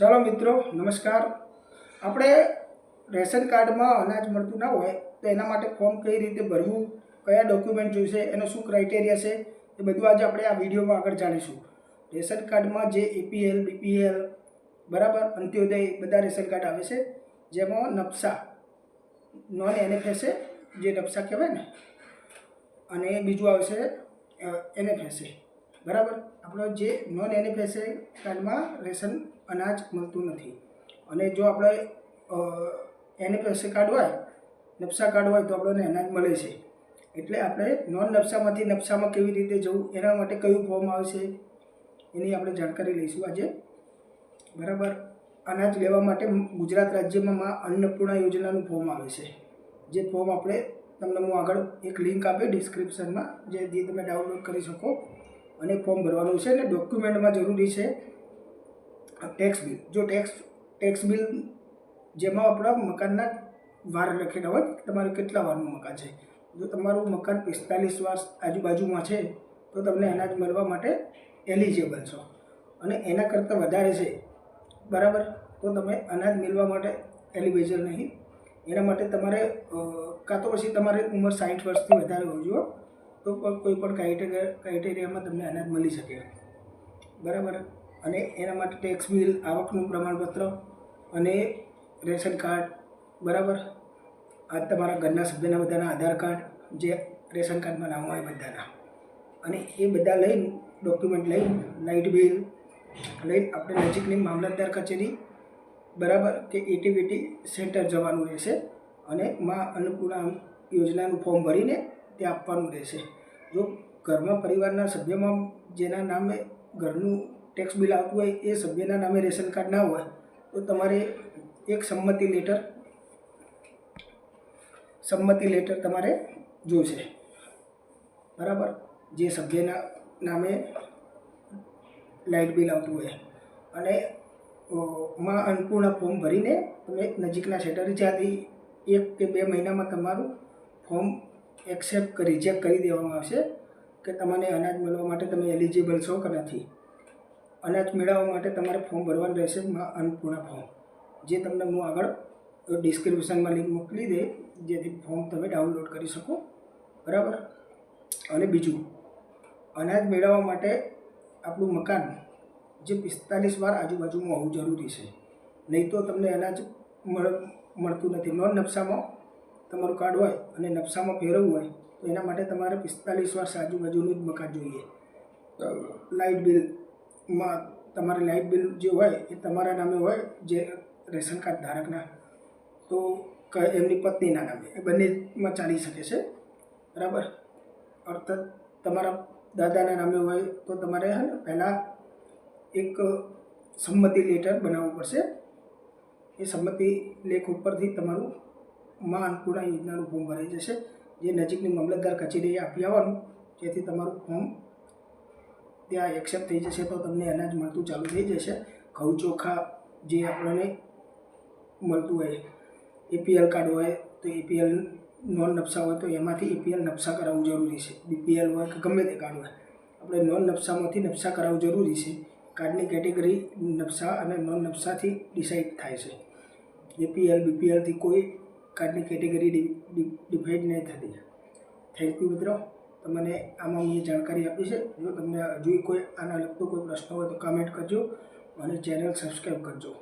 ચાલો મિત્રો, નમસ્કાર. આપણે રેશન કાર્ડમાં અનાજ મળતું ના હોય, તો એના માટે ફોર્મ કઈ રીતે ભરવું, કયા ડોક્યુમેન્ટ જોઈશે, એનો શું ક્રાઇટેરિયા છે, એ બધું આજે આપણે આ વિડીયોમાં આગળ જાણીશું. રેશન કાર્ડમાં જે એપીએલ બીપીએલ બરાબર, અંત્યોદય, બધા રેશન કાર્ડ આવે છે, જેમાં નકશા નોન એનએફએસએ જે નકશા કહેવાય ને, અને બીજું આવશે એનએફએસએ બરાબર? આપણો જે નોન એનએફએસએ કાર્ડમાં રેશન અનાજ મળતું નથી. અને જો આપણે એનએફએસએ કાર્ડ હોય નકશા કાર્ડ હોય, તો આપણને અનાજ મળે છે. એટલે આપણે નોન નકશામાંથી નકશામાં કેવી રીતે જવું, એના માટે કયું ફોર્મ આવશે, એની આપણે જાણકારી લઈશું આજે. બરાબર? અનાજ લેવા માટે ગુજરાત રાજ્યમાં મા અન્નપૂર્ણા યોજનાનું ફોર્મ આવે છે. જે ફોર્મ આપણે તમને હું આગળ એક લિંક આપી ડિસ્ક્રિપ્શનમાં જે તમે ડાઉનલોડ કરી શકો. અને ફોર્મ ભરવાનું છે અને ડોક્યુમેન્ટમાં જરૂરી છે ટેક્સ બિલ જો ટેક્સ ટેક્સ બિલ જેમાં આપણા મકાનના વાર લખેલા હોય, તમારું કેટલા વારનું મકાન છે? જો તમારું મકાન પિસ્તાલીસ વાર આજુબાજુમાં છે, તો તમને અનાજ મળવા માટે એલિજિબલ છો. અને એના કરતાં વધારે છે, બરાબર? તો તમે અનાજ મેળવા માટે એલિજિબલ નહીં. એના માટે તમારે કાં તો પછી તમારી ઉંમર સાઠ વર્ષથી વધારે હોવી જોઈએ. તો પણ કોઈ પણ ક્રાઇટેરિયા ક્રાઇટેરિયામાં તમને અનાજ મળી શકે. બરાબર? અને એના માટે ટેક્સ બિલ આવકનું પ્રમાણપત્ર અને રેશન કાર્ડ બરાબર? આ તમારા ઘરના સભ્યના બધાના આધાર કાર્ડ જે રેશન કાર્ડમાં નામ હોય બધાના. અને એ બધા લઈને ડોક્યુમેન્ટ લઈને લાઇટ બિલ લઈને આપણે નજીકની મામલતદાર કચેરી, બરાબર? કે એટીવીટી સેન્ટર જવાનું રહેશે. અને મા અન્નપૂર્ણા યોજનાનું ફોર્મ ભરીને તે આપવાનું રહેશે. જો ઘરમાં પરિવારના સભ્યમાં જેના નામે ઘરનું ટેક્સ બિલ આવતું હોય, એ સભ્યના નામે રેશન કાર્ડ ના હોય, તો તમારે એક સંમતિ લેટર સંમતિ લેટર તમારે જોઈશે. બરાબર? જે સભ્યના નામે લાઇટ બિલ આવતું હોય. અને માં અન્નપૂર્ણા ફોર્મ ભરીને તમે નજીકના સેટર જ્યાંથી એક કે બે મહિનામાં તમારું ફોર્મ એક્સેપ્ટ કરી રિજેક્ટ કરી દેવામાં આવશે કે તમને અનાજ મળવા માટે તમે એલિજિબલ છો કે નથી. અનાજ મેળવવા માટે તમારે ફોર્મ ભરવાનું રહેશે અન્નપૂર્ણા ફોર્મ જે તમને હું આગળ ડિસ્ક્રિપ્શનમાં લિંક મોકલી દે, જેથી ફોર્મ તમે ડાઉનલોડ કરી શકો. બરાબર? અને બીજું, અનાજ મેળવવા માટે આપણું મકાન જે પિસ્તાલીસ વાર આજુબાજુમાં હોવું જરૂરી છે. નહીં તો તમને અનાજ મળ, મળતું નથી. નોન નકશામાં તમારું કાર્ડ હોય અને નકશામાં ફેરવવું હોય, તો એના માટે તમારે પિસ્તાલીસ વર્ષ આજુબાજુનું જ મકાન જોઈએ. લાઇટ બિલમાં તમારે લાઇટ બિલ જે હોય એ તમારા નામે હોય, જે રેશન કાર્ડ ધારકના. તો એમની પત્નીના નામે. એ બંનેમાં ચાલી શકે છે. બરાબર? અર્થાત તમારા દાદાના નામે હોય તો તમારે હે ને પહેલાં એક સંમતિ લેટર બનાવવું પડશે. એ સંમતિ લેખ ઉપરથી તમારું માં અન્નપૂર્ણા યોજનાનું ફોર્મ ભરાઈ જશે. જે નજીકની મામલતદાર કચેરીએ આપી આવવાનું. જેથી તમારું ફોર્મ ત્યાં એક્સેપ્ટ થઈ જશે તો તમને અનાજ મળતું ચાલુ થઈ જશે. ઘઉં ચોખા જે આપણને મળતું હોય એપીએલ કાર્ડ હોય, તો એપીએલ નોન નકશા હોય તો એમાંથી એપીએલ નકશા કરાવવું જરૂરી છે. બીપીએલ હોય કે ગમે તે કાર્ડ હોય, આપણે નોન નકશામાંથી નકશા કરાવવું જરૂરી છે. કાર્ડની કેટેગરી નકશા અને નોન નકશાથી ડિસાઇડ થાય છે. એપીએલ બીપીએલથી કોઈ કાર્ડની કેટેગરી ડિફાઇડ નહીં થતી. થેન્ક યુ મિત્રો. તમને આમાં મેં જાણકારી આપી છે. જો તમને હજુ કોઈ આના લગતો કોઈ પ્રશ્ન હોય તો કમેન્ટ કરજો. અને ચેનલ સબસ્ક્રાઈબ કરજો.